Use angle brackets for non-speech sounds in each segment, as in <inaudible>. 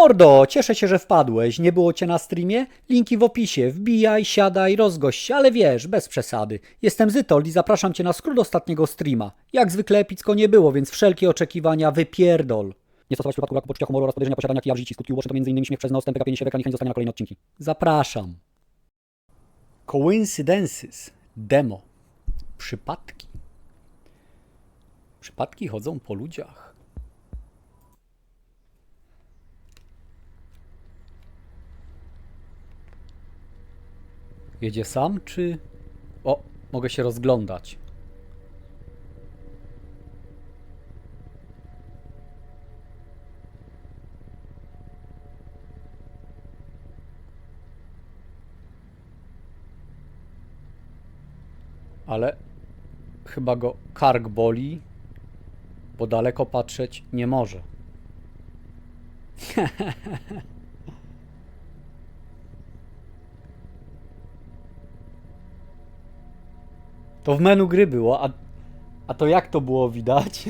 Mordo, cieszę się, że wpadłeś. Nie było cię na streamie? Linki w opisie. Wbijaj, siadaj, rozgość się, ale wiesz, bez przesady. Jestem Zytol i zapraszam cię na skrót ostatniego streama. Jak zwykle epicko nie było, więc wszelkie oczekiwania wypierdol. Nie stosować w przypadku braku poczucia humoru oraz podejrzenia posiadania kija w życiu. Skutki uboczne to m.in. śmiech przez nos, tępy kapienie się w ekran i chęć zostania na kolejne odcinki. Zapraszam. Coincidences. Demo. Przypadki. Przypadki chodzą po ludziach. Jedzie sam, czy... O, mogę się rozglądać. Ale chyba go kark boli, bo daleko patrzeć nie może. <laughs> To w menu gry było, a, a to jak to było widać?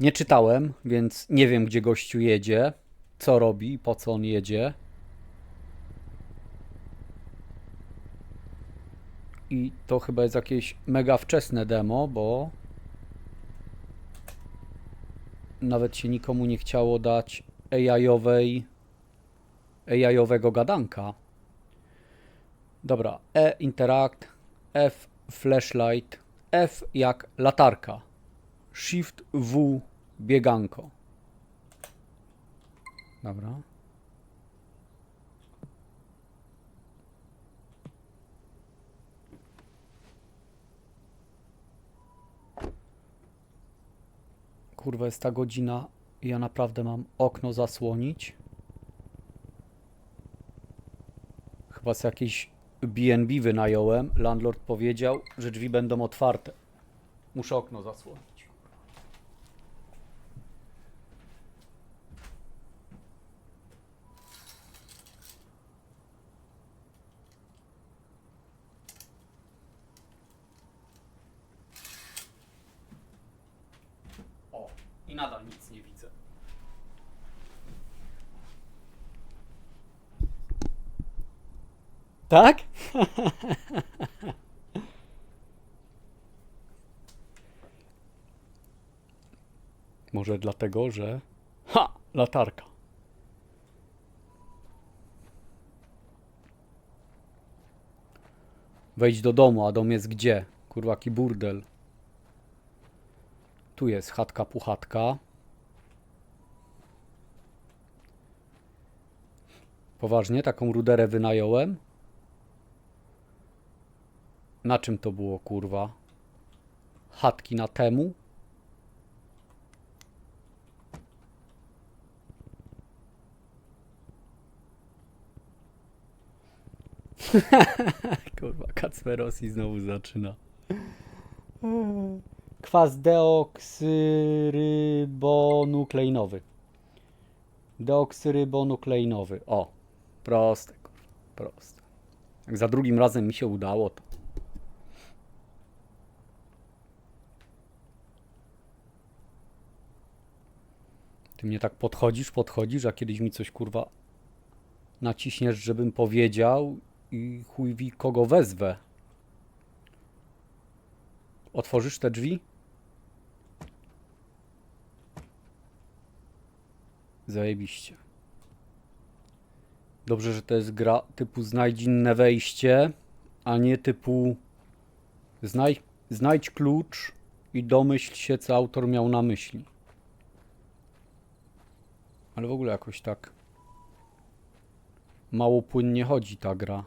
Nie czytałem, więc nie wiem, gdzie gościu jedzie, co robi, po co on jedzie. I to chyba jest jakieś mega wczesne demo, bo nawet się nikomu nie chciało dać AI-owej AI-owego gadanka. Dobra, E interact, F flashlight, F jak latarka. Shift W bieganko. Dobra. Kurwa, jest ta godzina i ja naprawdę mam okno zasłonić. Chyba z jakiejś B&B wynająłem. Landlord powiedział, że drzwi będą otwarte. Muszę okno zasłonić. O, i nadal nic nie widzę. Tak? <laughs> Może dlatego, że. Ha! Latarka. Wejdź do domu, a dom jest gdzie? Kurwa, jaki burdel. Tu jest chatka puchatka. Poważnie, taką ruderę wynająłem? Na czym to było, kurwa? Chatki na temu? <laughs> kurwa, Kacperosi znowu zaczyna. Kwas deoksyrybonukleinowy. Deoksyrybonukleinowy. O, proste, kurwa, proste. Jak za drugim razem mi się udało, to. Ty mnie tak podchodzisz, podchodzisz, a kiedyś mi coś kurwa naciśniesz, żebym powiedział i chuj wie kogo wezwę. Otworzysz te drzwi? Zajebiście. Dobrze, że to jest gra typu znajdź inne wejście, a nie typu znajdź, znajdź klucz i domyśl się, co autor miał na myśli. Ale w ogóle jakoś tak mało płynnie chodzi ta gra.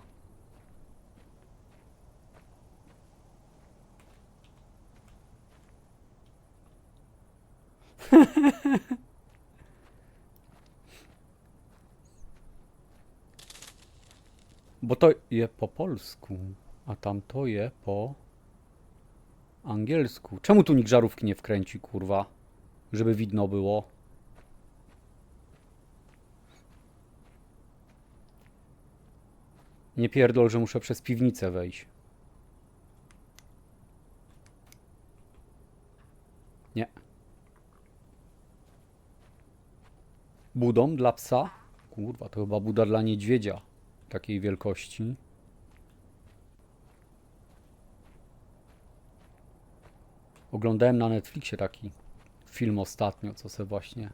<laughs> Bo to je po polsku, a tamto je po angielsku. Czemu tu nikt żarówki nie wkręci, kurwa? Żeby widno było. Nie pierdol, że muszę przez piwnicę wejść. Nie. Budą dla psa? Kurwa, to chyba buda dla niedźwiedzia takiej wielkości. Oglądałem na Netflixie taki film ostatnio, co se właśnie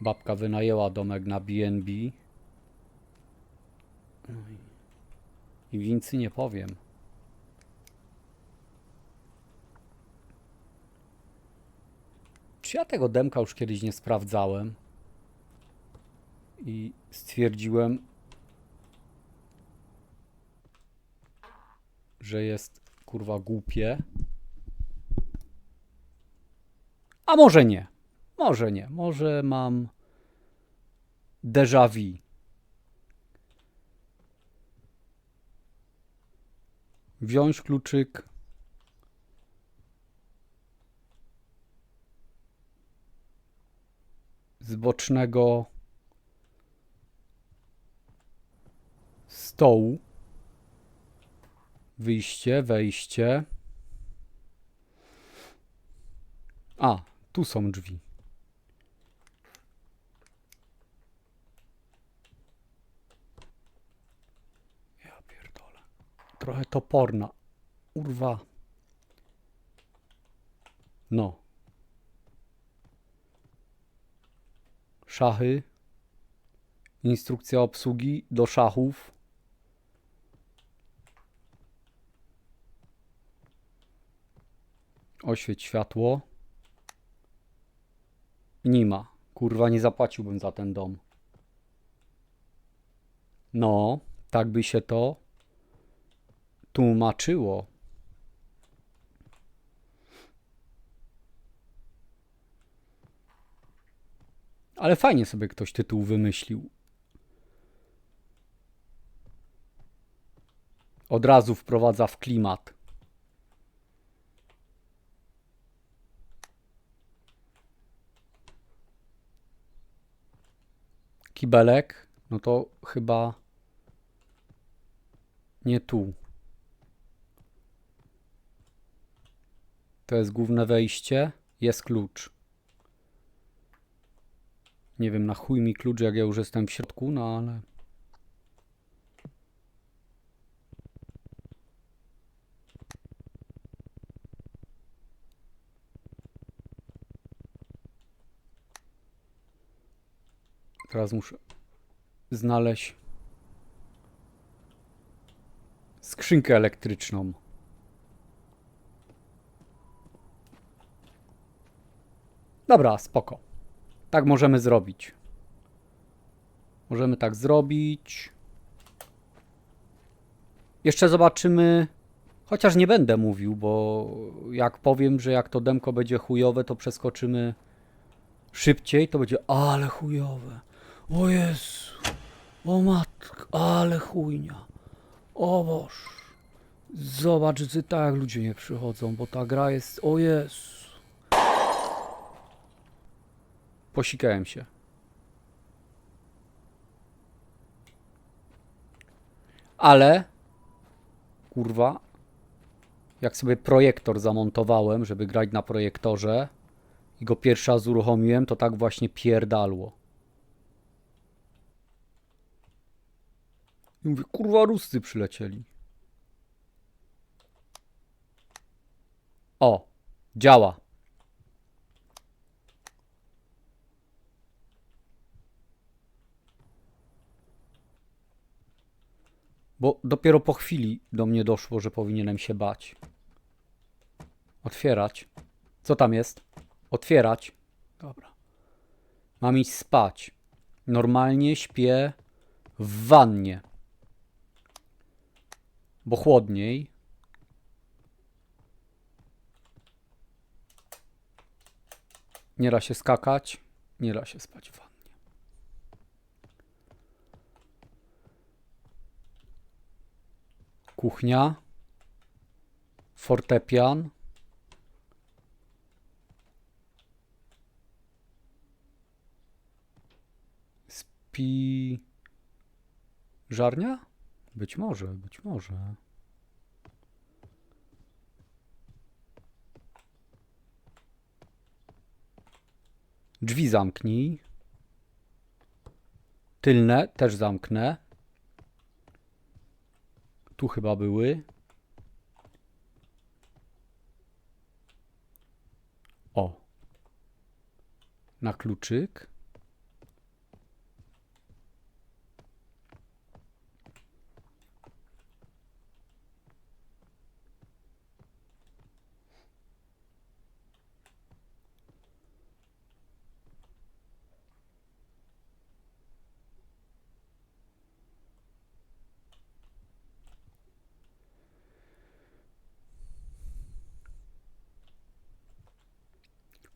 babka wynajęła domek na BNB i- I więcej nie powiem. Czy ja tego demka już kiedyś nie sprawdzałem? I stwierdziłem, że jest kurwa głupie. A może nie. Może nie. Może mam déjà vu. Wziąć kluczyk. Z bocznego stołu. Wyjście, wejście. A, tu są drzwi. Ja pierdolę. Trochę toporna. Urwa. No. Szachy. Instrukcja obsługi do szachów. Oświeć światło. Nie ma. Kurwa, nie zapłaciłbym za ten dom. No, tak by się to tłumaczyło. Ale fajnie sobie ktoś tytuł wymyślił. Od razu wprowadza w klimat. Kibelek, no to chyba nie tu. To jest główne wejście, jest klucz. Nie wiem, na chuj mi klucz, jak ja już jestem w środku, no ale... Teraz muszę znaleźć skrzynkę elektryczną. Dobra, spoko. Tak możemy zrobić. Możemy tak zrobić. Jeszcze zobaczymy. Chociaż nie będę mówił, bo jak powiem, że jak to demko będzie chujowe, to przeskoczymy szybciej, to będzie ale chujowe. O Jezu. O matko, ale chujnia. O Boż. Zobacz, tak ludzie nie przychodzą, bo ta gra jest... O Jezu. Posikałem się. Ale, kurwa, jak sobie projektor zamontowałem, żeby grać na projektorze i go pierwszy raz uruchomiłem, to tak właśnie pierdalło. I mówię, kurwa, Ruscy przylecieli. O, działa. Bo dopiero po chwili do mnie doszło, że powinienem się bać. Otwierać. Co tam jest? Otwierać. Dobra. Mam iść spać. Normalnie śpię w wannie. Bo chłodniej. Nie da się skakać. Nie da się spać w wannie. kuchnia, fortepian, spi... żarnia? Być może, być może. Drzwi zamknij. Tylne też zamknę. Tu chyba były. O. Na kluczyk.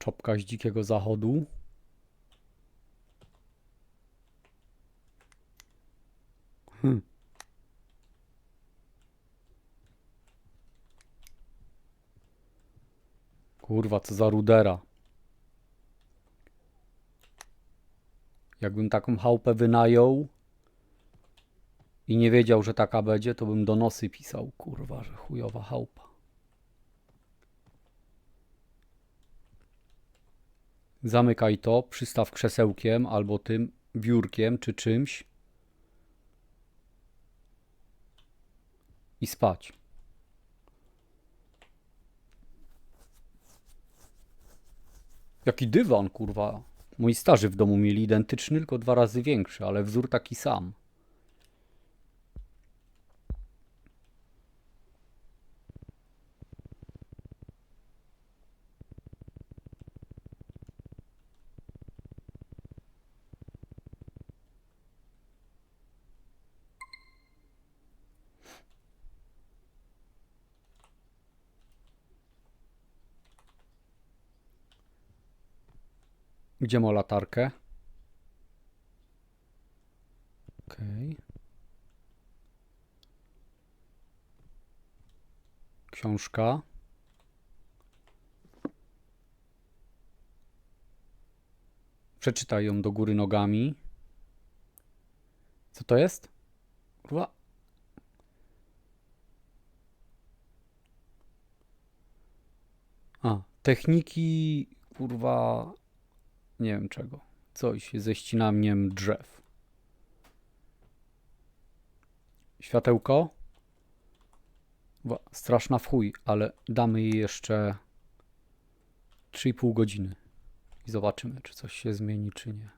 Czopka z dzikiego zachodu. Hm. Kurwa, co za rudera. Jakbym taką chałupę wynajął i nie wiedział, że taka będzie, to bym donosy pisał. Kurwa, że chujowa chałupa. Zamykaj to, przystaw krzesełkiem albo tym biurkiem czy czymś i spać. Jaki dywan, kurwa. Moi starzy w domu mieli identyczny, tylko dwa razy większy, ale wzór taki sam. Gdzie ma latarkę? Okej. Książka. Przeczytaj ją do góry nogami. Co to jest? Kurwa. A, techniki, kurwa, nie wiem czego. Coś ze ścinaniem drzew. Światełko. Straszna w chuj, ale damy jej jeszcze 3,5 godziny. I zobaczymy, czy coś się zmieni, czy nie.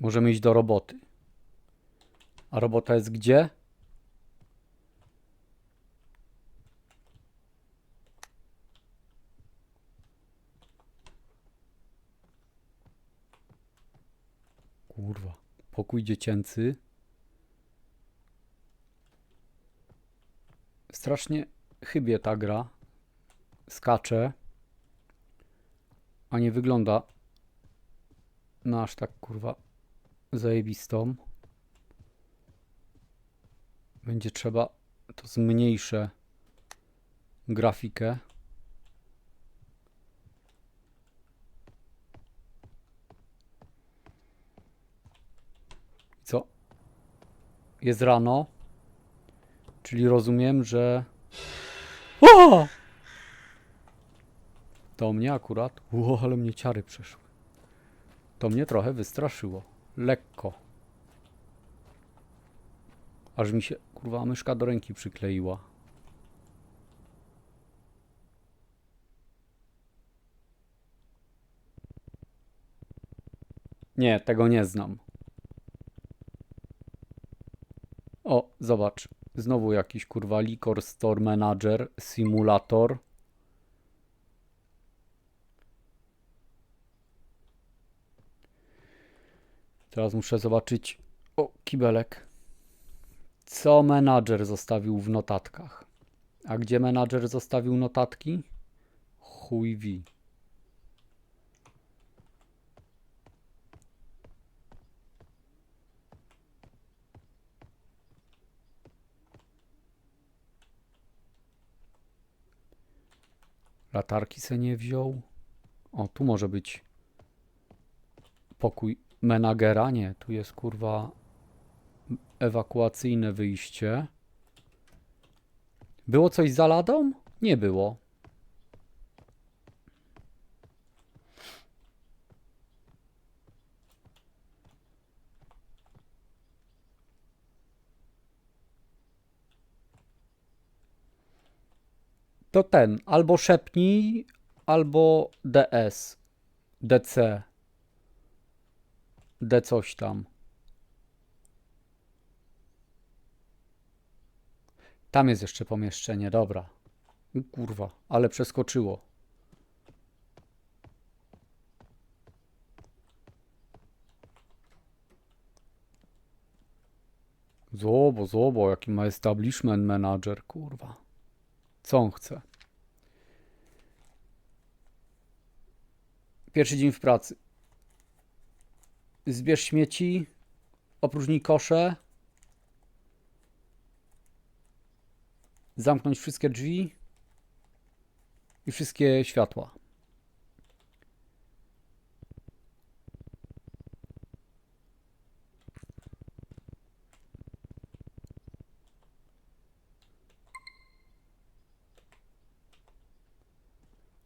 Możemy iść do roboty. A robota jest gdzie? Kurwa. Pokój dziecięcy. Strasznie chybie ta gra. Skacze. A nie wygląda na aż tak kurwa zajebistą. Będzie trzeba to zmniejszę grafikę. Co? Jest rano, czyli rozumiem, że. O! To mnie akurat. Ło, ale mnie ciary przeszły. To mnie trochę wystraszyło. Lekko. Aż mi się, kurwa, myszka do ręki przykleiła. Nie, tego nie znam. O, zobacz. Znowu jakiś kurwa Liquor Store Manager Simulator. Teraz muszę zobaczyć. O, kibelek. Co menadżer zostawił w notatkach? A gdzie menadżer zostawił notatki? Chuj wi. Latarki se nie wziął. O, tu może być pokój menagera. Nie, tu jest kurwa ewakuacyjne wyjście. Było coś za ladą? Nie było. To ten, albo szepnij, albo DS. DC. D coś tam. Tam jest jeszcze pomieszczenie, dobra. U, Kurwa, ale przeskoczyło. Zobo, zobo, jaki ma establishment manager, kurwa. Co on chce? Pierwszy dzień w pracy. Zbierz śmieci, opróżnij kosze, zamknąć wszystkie drzwi i wszystkie światła.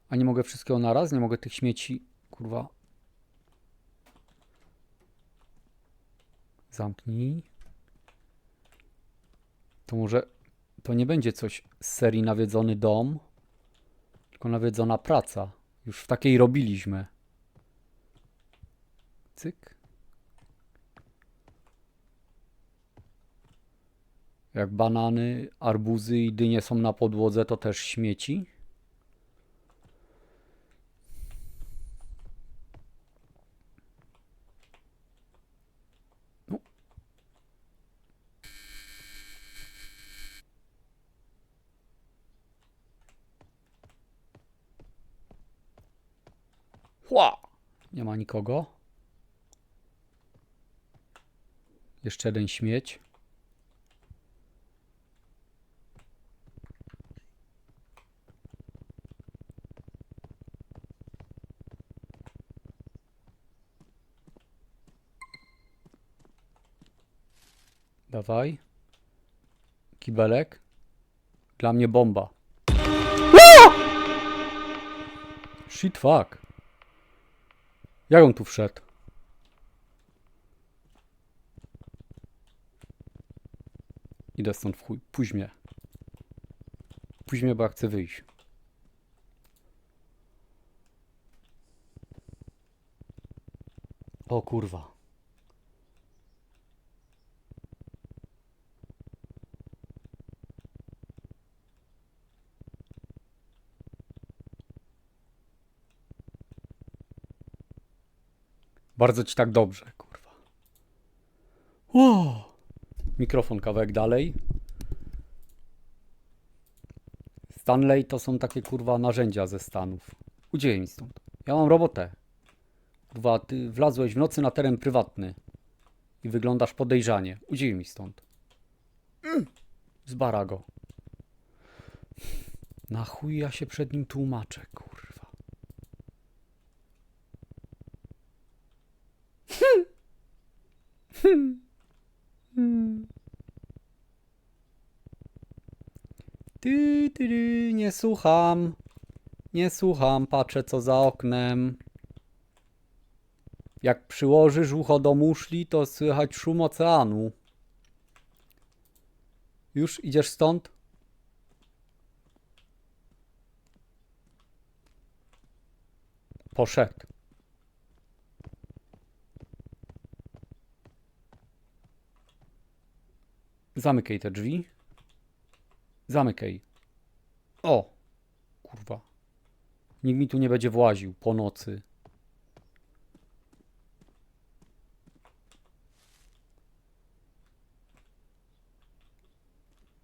A nie mogę wszystkiego naraz? Nie mogę tych śmieci, kurwa. Zamknij. To może to nie będzie coś z serii nawiedzony dom, tylko nawiedzona praca. Już w takiej robiliśmy. Cyk. Jak banany, arbuzy i dynie są na podłodze, to też śmieci. Nie ma nikogo. Jeszcze jeden śmieć. Dawaj. Kibelek. Dla mnie bomba. Shit fuck. Jak on tu wszedł? Idę stąd w chuj. Puść mnie. Bo ja chcę wyjść. O kurwa. Bardzo ci tak dobrze, kurwa. O! Mikrofon kawałek dalej. Stanley to są takie kurwa narzędzia ze Stanów. Udzielaj mi stąd. Ja mam robotę. Kurwa, ty wlazłeś w nocy na teren prywatny i wyglądasz podejrzanie. Udzielaj mi stąd. Mm. Zbara go. Na chuj ja się przed nim tłumaczę, kurwa. Ty, ty, ty, nie słucham. Nie słucham, patrzę co za oknem. Jak przyłożysz ucho do muszli, to słychać szum oceanu. Już idziesz stąd? Poszedł. Zamykaj te drzwi. Zamykaj. O! Kurwa. Nikt mi tu nie będzie właził po nocy.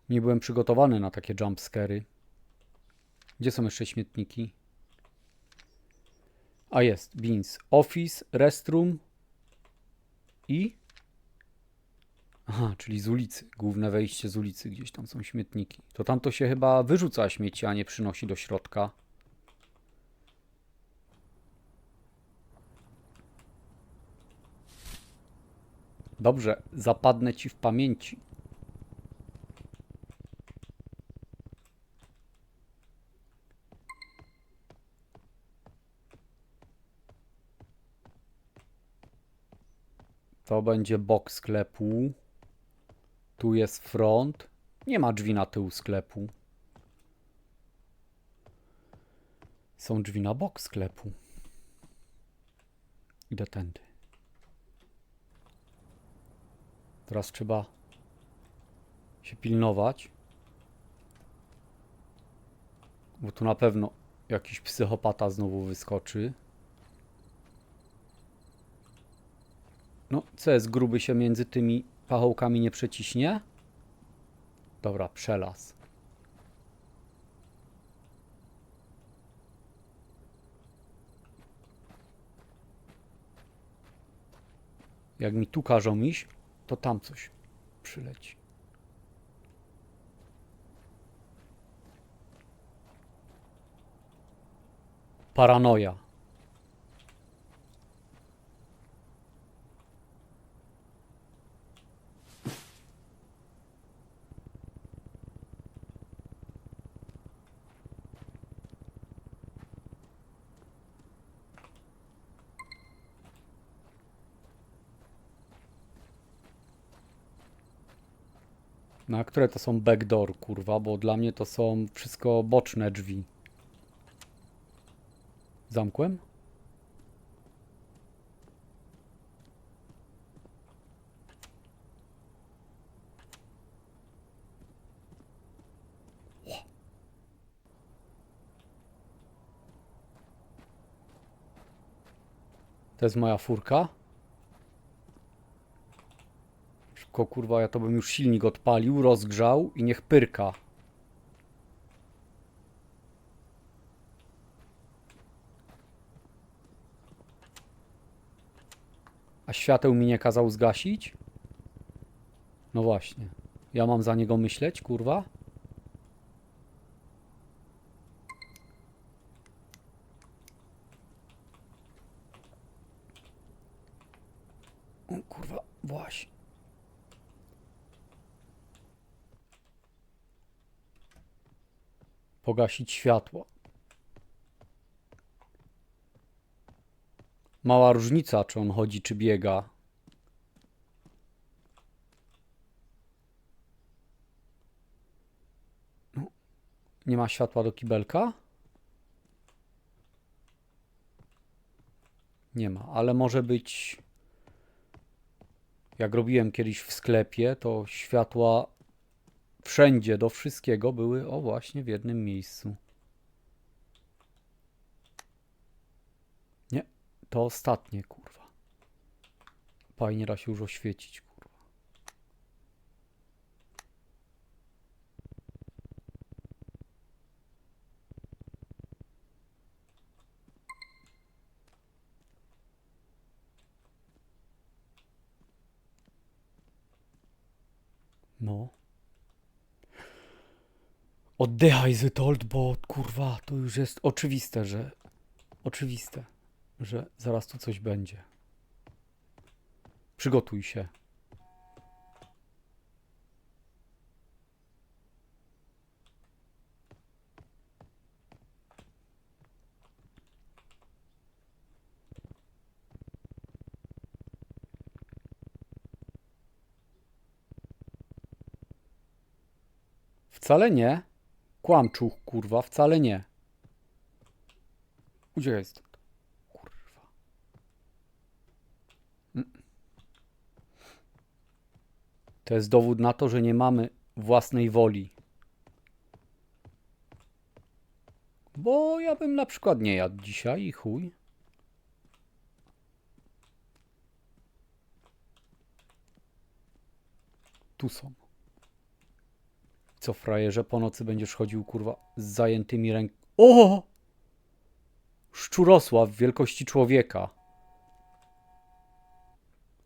Nie byłem przygotowany na takie jumpscary. Gdzie są jeszcze śmietniki? A jest, beans. Office, restroom i... Aha, czyli z ulicy. Główne wejście z ulicy, gdzieś tam są śmietniki. To tamto się chyba wyrzuca śmieci, a nie przynosi do środka. Dobrze, zapadnę ci w pamięci. To będzie bok sklepu. Tu jest front. Nie ma drzwi na tył sklepu. Są drzwi na bok sklepu. Idę tędy. Teraz trzeba się pilnować. Bo tu na pewno jakiś psychopata znowu wyskoczy. No, co jest gruby się między tymi pachołkami nie przeciśnie? Dobra, przelaz. Jak mi tu każą iść, to tam coś przyleci. Paranoja. Na które to są backdoor, kurwa, bo dla mnie to są wszystko boczne drzwi. Zamkłem? To jest moja furka. Szybko, kurwa, ja to bym już silnik odpalił, rozgrzał i niech pyrka. A świateł mi nie kazał zgasić? No właśnie. Ja mam za niego myśleć, kurwa? O, kurwa, właśnie. Pogasić światło. Mała różnica, czy on chodzi, czy biega. No, Nie ma światła do kibelka? Nie ma, ale może być. Jak robiłem kiedyś w sklepie, to światła wszędzie do wszystkiego były, o właśnie, w jednym miejscu. Nie, to ostatnie, kurwa. Fajnie da się już oświecić, kurwa. No. Oddychaj, Zytold, bo kurwa, to już jest oczywiste, że. Oczywiste, że zaraz tu coś będzie. Przygotuj się. Wcale nie. Kłamczuch, kurwa, wcale nie. Uciekaj stąd. Kurwa. Mm. To jest dowód na to, że nie mamy własnej woli. Bo ja bym na przykład nie jadł dzisiaj i chuj. Tu są. Co frajerze, po nocy będziesz chodził, kurwa, z zajętymi ręk... O! Szczurosław wielkości człowieka.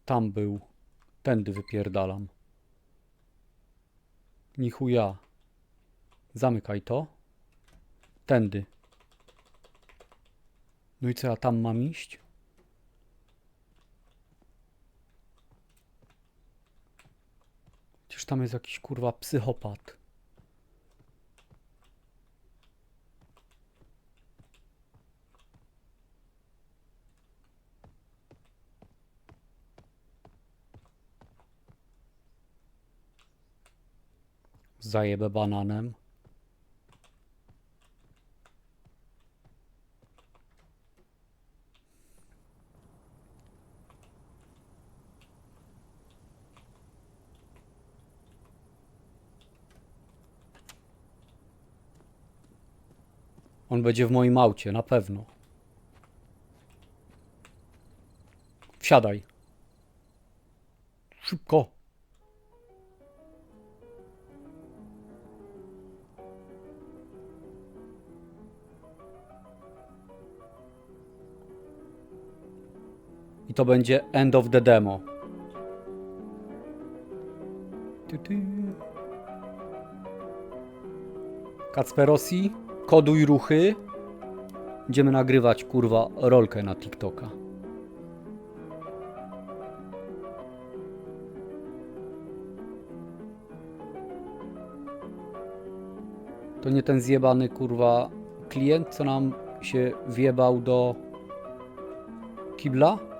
Tam był. Tędy wypierdalam. Ni chuja. Zamykaj to. Tędy. No i co ja tam mam iść? Czy tam jest jakiś kurwa psychopat? Zajebę bananem. On będzie w moim aucie, na pewno. Wsiadaj. Szybko. I to będzie end of the demo. Kacperosi, koduj ruchy. Będziemy nagrywać kurwa rolkę na TikToka. To nie ten zjebany kurwa klient, co nam się wjebał do kibla?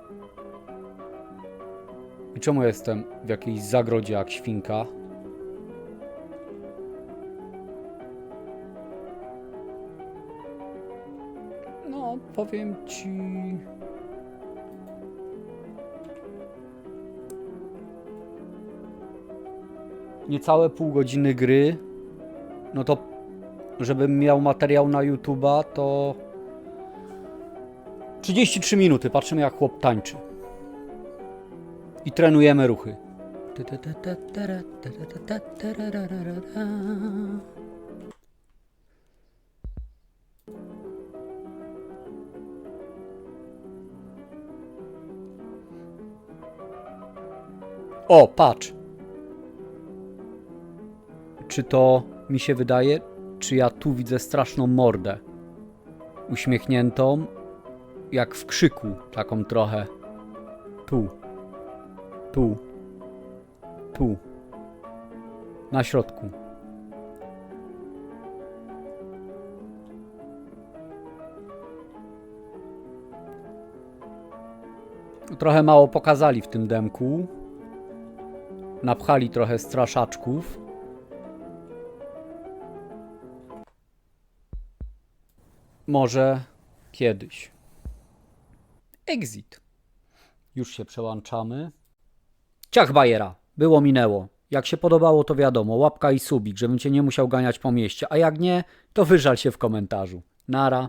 I czemu jestem w jakiejś zagrodzie jak świnka? No, powiem ci. Niecałe pół godziny gry. No to, żebym miał materiał na YouTube'a, to 33 minuty. Patrzymy, jak chłop tańczy. I trenujemy ruchy. O, patrz. Czy to mi się wydaje, czy ja tu widzę straszną mordę? Uśmiechniętą, jak w krzyku, taką trochę. Tu. Tu. Tu. Na środku. Trochę mało pokazali w tym demku. Napchali trochę straszaczków. Może kiedyś. Exit. Już się przełączamy. Ciach bajera. Było minęło. Jak się podobało, to wiadomo, łapka i subik, żebym cię nie musiał ganiać po mieście, a jak nie, to wyżal się w komentarzu. Nara.